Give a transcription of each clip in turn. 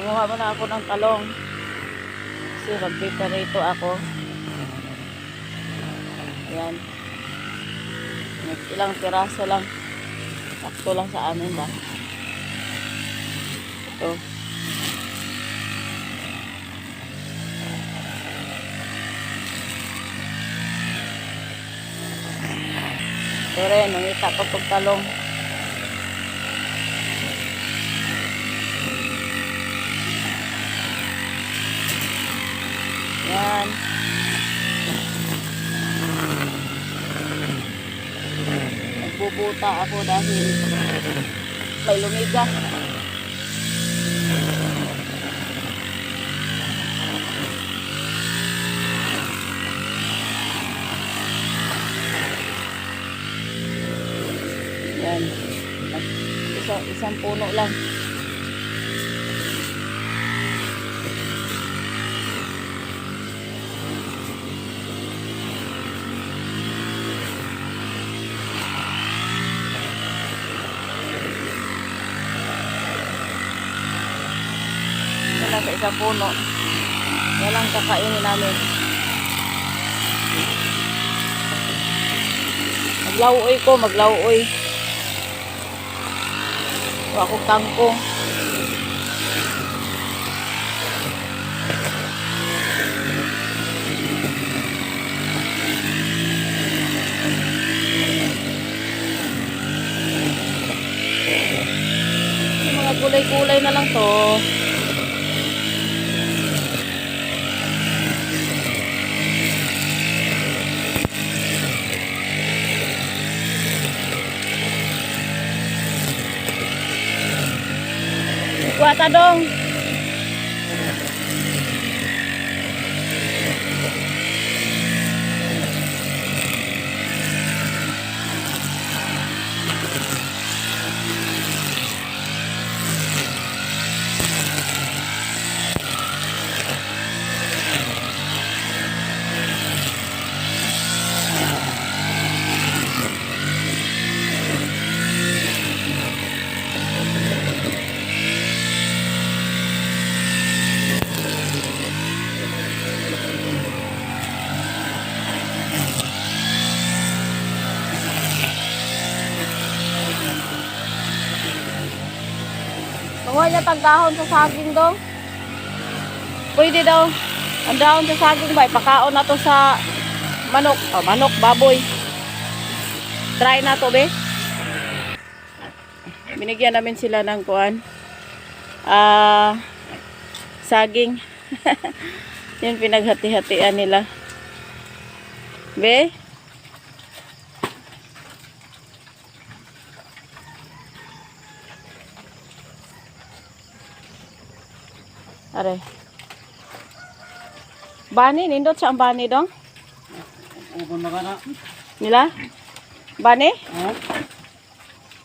Kumuha muna ako ng talong. Kasi mag-preparito ako. Ayan. Ilang piraso lang. Sakto lang sa amin ba. Ito. Ito rin, nangita ko pag talong. Yan. Nagbubuta ako dahil may lumiga. Yan. Isa, isang puno lang. Yan sa isang puno. Yan kakainin namin. Maglauoy ko, maglauoy. Wa akong mga gulay-gulay na lang to. Kuwata dong. Kuha niya tag sa saging dong. Pwede daw. Ang sa saging ba, ipakaon na to sa manok. Oh, manok, baboy. Try na to, be. Binigyan namin sila ng kuan. Ah, saging. Yun pinaghati-hatian nila. Be? Are. Bani, nindot sa bani dong? Ubon na ka na. Nila? Bani? Ha?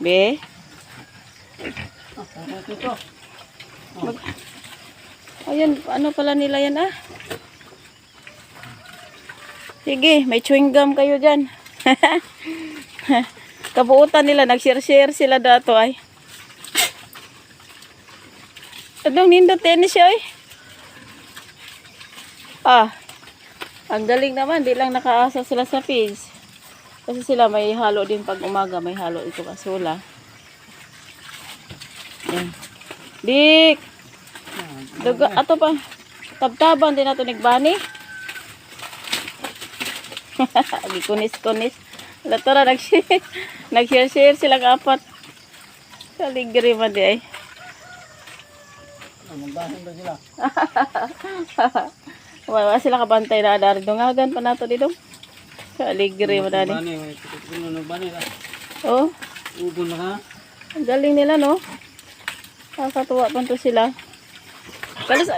Be? Ito? Ayun, ano pala nila yan ah? Sige, may chewing gum kayo dyan. Kabuutan nila, nag-share-share sila dato ay. Anong nindot tennis siya ay? Ah, ang galing naman, di lang nakaasa sila sa feeds. Kasi sila may halo din pag umaga, may halo ito kasula. Yan. Dik! Duga, ato pa. Tabtaban din nato nigbani. Gikunis-kunis. Lato na nag-share. Nag-share-share sila apat. Kaligri man di ay. Magbahin ba sila? Wala sila kabantay na dari dungagan pa nato dito. Kaligri ng bani ka. Oh, Ubon na ka. ang galing nila no. Nakakatuwa pa to sila. Kalis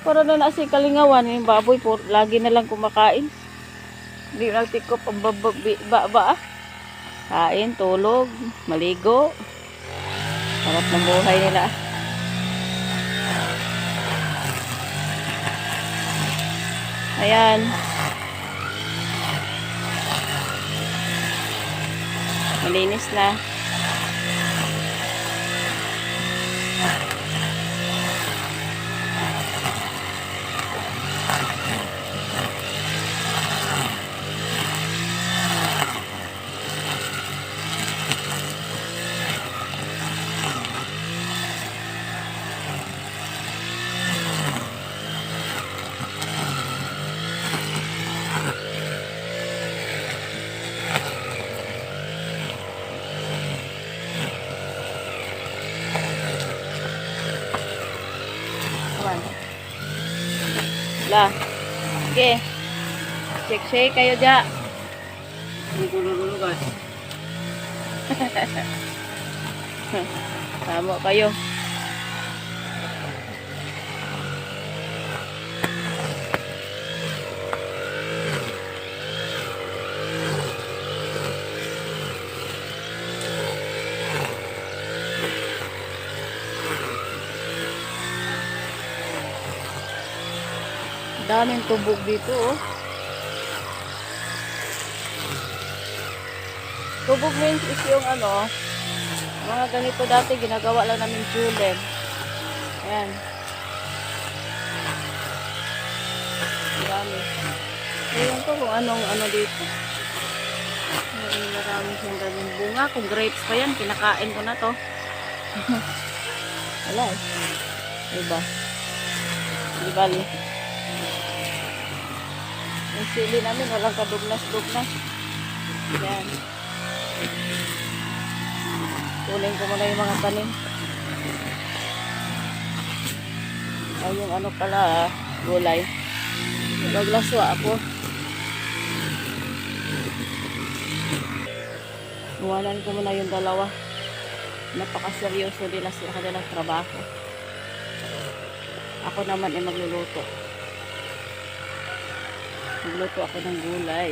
para na na si kalingawan yung baboy po lagi na lang kumakain. Hindi nagtikop ang bababi, ba, ba, ah. Kain, tulog, maligo. Sarap ng buhay nila. Ayan. Malinis na. Sige. Shake shake kayo dya. Na guys. Tama kayo. Daming tubog dito, oh. Tubog means is yung ano, mga ganito dati ginagawa lang namin julen. Ayan. Marami. Ewan ko kung anong ano dito. Marami marami siyang daming bunga. Kung grapes pa yan, kinakain ko na to. Wala eh. Diba? Di bali. Yung sili namin, walang kadugnas-dugnas. Yan. Kunin ko muna yung mga tanim. Ay, yung ano pala, ah, gulay. Naglaswa ako. Iwanan ko muna yung dalawa. Napakaseryoso nila sa kanilang trabaho. Ako naman ay magluluto. Magluto ako ng gulay.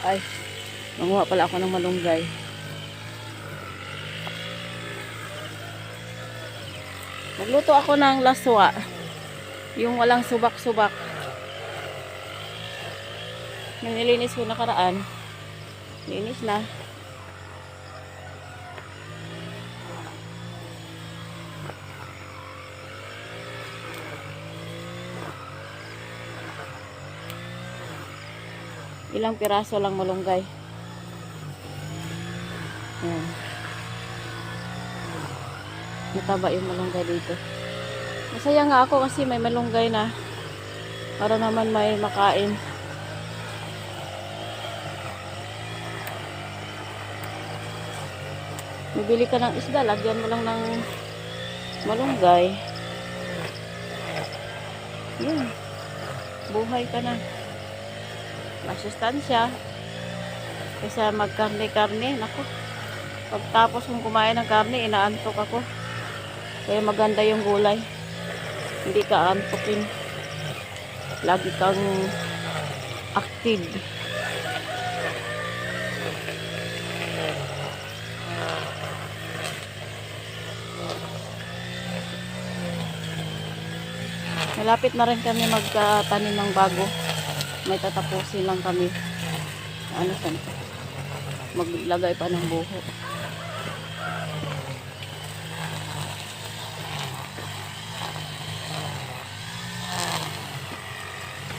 Ay, manguha pala ako ng malunggay. Magluto ako ng laswa. Yung walang subak-subak. Yung nilinis ko nakaraan. Linis na. Ilang piraso lang malunggay. Ayan. Mataba yung malunggay dito. Masaya nga ako kasi may malunggay na. Para naman may makain. Bibili ka ng isda, lagyan mo lang ng malunggay. Yun. Buhay ka na. Masustansya. Kaysa magkarne-karne, nako. Pagtapos mong kumain ng karne, inaantok ako. Kaya maganda yung gulay. Hindi ka antokin. Lagi kang active. Malapit na rin kami magtanim ng bago. May tatapusin lang kami. Ano sa Maglagay pa ng buho.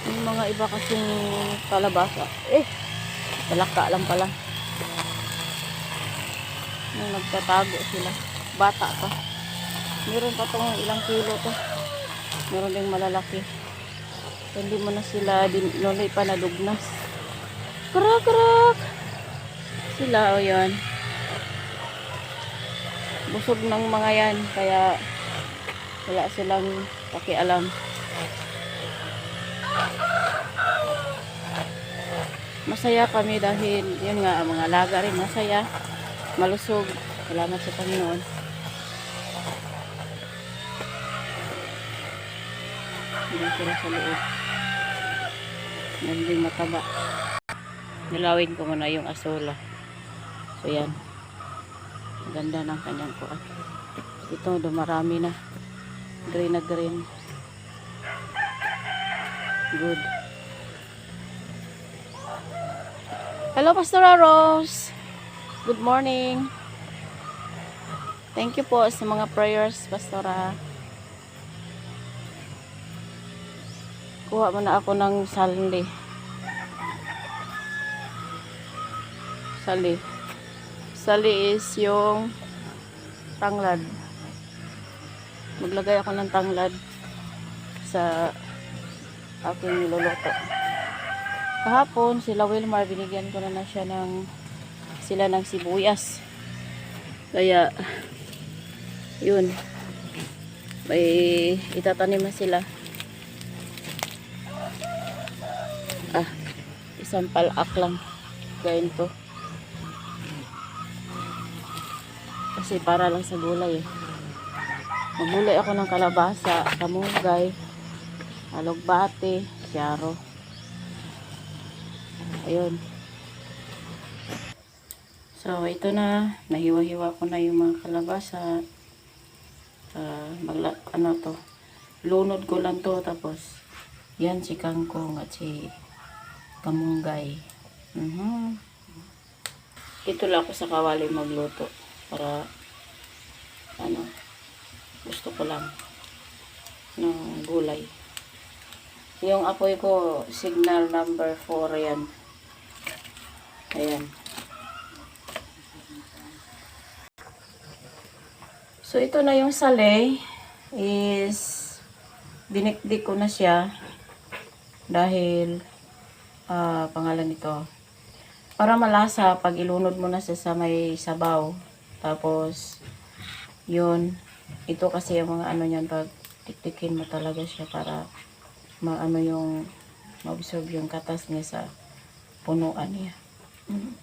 Yung mga iba kasing kalabasa. Eh, talaka lang pala. Yung nagtatago sila. Bata pa. Meron pa tong ilang kilo to. Meron ding malalaki. Hindi mo na sila din nuloy pa nadugnas. Krak, krak! Sila, o yun. Busog ng mga yan. Kaya wala silang pakialam. Masaya kami dahil yun nga, ang mga alaga rin masaya. Malusog. Salamat sa Panginoon. Hindi sila. Nanding mataba. Nilawin ko muna yung asola. So yan. Ang Ganda ng kanyang kuan. Ito dumarami na. Green na green. Good. Hello, Pastora Rose. Good morning. Thank you po sa mga prayers, Pastora. Kuha mo na ako ng sali. Sali. Sali is yung tanglad. Maglagay ako ng tanglad sa aking niluluto. Kahapon, sila Wilmar, binigyan ko na na siya ng sila ng sibuyas. Kaya, yun. May itatanim na sila. Isang palak lang. Gawin to. Kasi para lang sa gulay eh. Magulay ako ng kalabasa, kamugay, alugbate, syaro. Ayun. So, ito na. Nahiwa-hiwa ko na yung mga kalabasa. Uh, magla ano to. Lunod ko lang to. Tapos, yan si kangkong at si kamunggay. Mhm. Ito lang ako sa kawali magluto. Para, ano, gusto ko lang ng gulay. Yung apoy ko, signal number 4 yan. Ayan. So, ito na yung sale is dinikdik ko na siya dahil ah, pangalan nito. Para malasa pag ilunod mo na siya sa may sabaw tapos yun ito kasi yung mga ano niyan pag tiktikin mo talaga siya para maano yung ma-absorb yung katas niya sa punuan niya. Mm.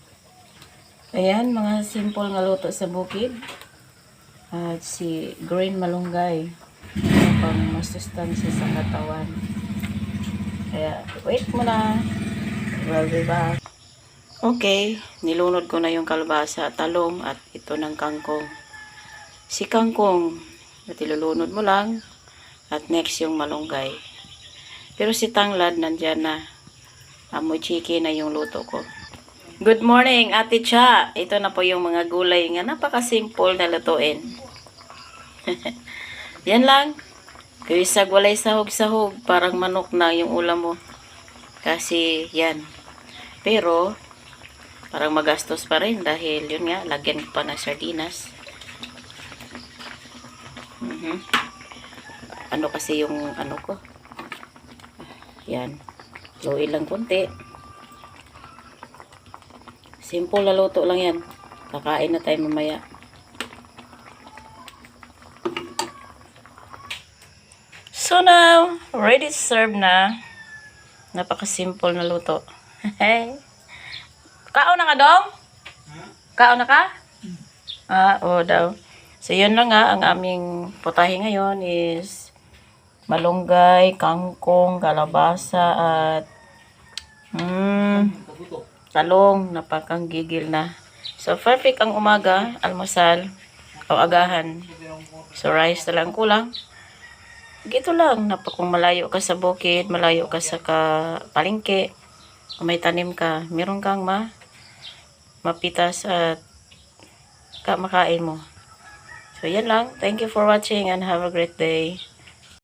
ayan mga simple nga luto sa bukid. At si green malunggay pang masustansya sa katawan. Kaya wait mo na we'll back okay nilunod ko na yung kalbasa talong at ito ng kangkong si kangkong at ilulunod mo lang at next yung malunggay pero si tanglad nandyan na amoy chiki na yung luto ko Good morning, Ate Cha. Ito na po yung mga gulay nga napaka-simple na lutuin. Yan lang. Kaysa walay sahog-sahog, parang manok na yung ulam mo. Kasi yan. Pero, parang magastos pa rin dahil yun nga, lagyan ko pa ng sardinas. Mhm. Ano kasi yung ano ko? Yan. Low lang konti. Simple na luto lang yan. Kakain na tayo mamaya. So now, ready to serve na. Napaka-simple na luto. Kaon na ka, Dong? Kaon na ka? Ah, oo daw. So, yun na nga. Ang aming putahe ngayon is malunggay, kangkong, kalabasa, at mm, talong. Napakang gigil na. So, perfect ang umaga, almusal, o agahan. So, rice na lang kulang. Gito lang, napa kung malayo ka sa bukid, malayo ka sa ka kung may tanim ka, meron kang ma mapitas at ka makain mo. So, yan lang. Thank you for watching and have a great day.